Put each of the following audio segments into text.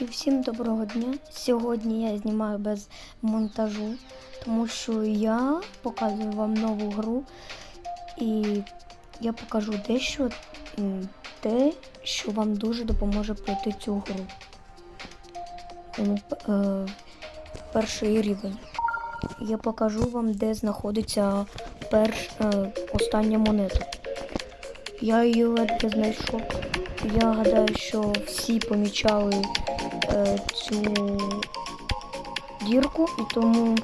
І всім доброго дня. Сьогодні я знімаю без монтажу, тому що я показую вам нову гру і я покажу дещо те, що вам дуже допоможе пройти цю гру. Ну, е, перший рівень. Я покажу вам, де знаходиться перш, е, остання монета. Я її ледве знайшов. Я гадаю, що всі помічали е, цю дірку і тому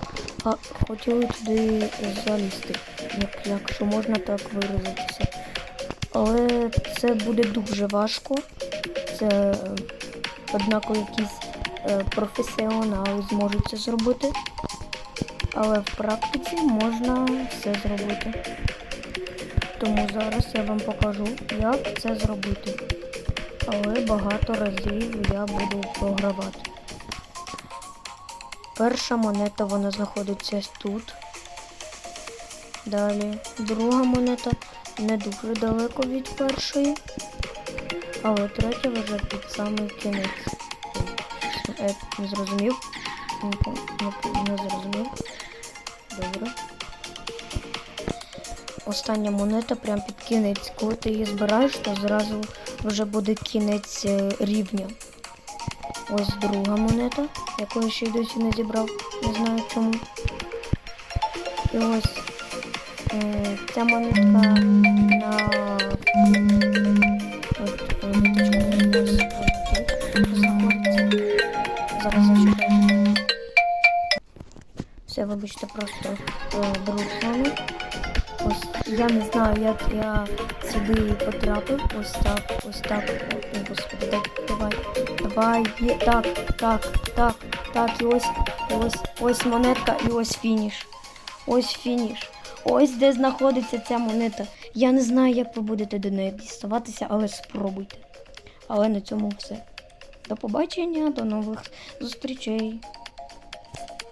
а, хотіли туди залізти, як, якщо можна так виразитися. Але це буде дуже важко. Це е, однако якісь е, професіонали зможуть це зробити. Але в практиці можна все зробити. Тому зараз я вам покажу, як це зробити. Але багато разів я буду програвати. Перша монета вона знаходиться тут. Далі друга монета не дуже далеко від першої. Але третя вже під самий кінець. Е, не зрозумів. Не, не, не зрозумів. Добре. Остання монета прямо під кінець. Коли ти її збираєш, то зразу вже буде кінець е, рівня. Ось друга монета, яку я ще й досі не зібрав. Не знаю чому. І ось е, ця монетка на от. Зараз зачекаю. Все, вибачте, просто е, беру. Я не знаю, як я сюди потрапив. Ось так, ось так. О, господи, давай. Давай, є. Так, так, так, так, і ось, ось, ось монетка, і ось фініш. Ось фініш. Ось де знаходиться ця монета. Я не знаю, як ви будете до неї діставатися, але спробуйте. Але на цьому все. До побачення, до нових зустрічей.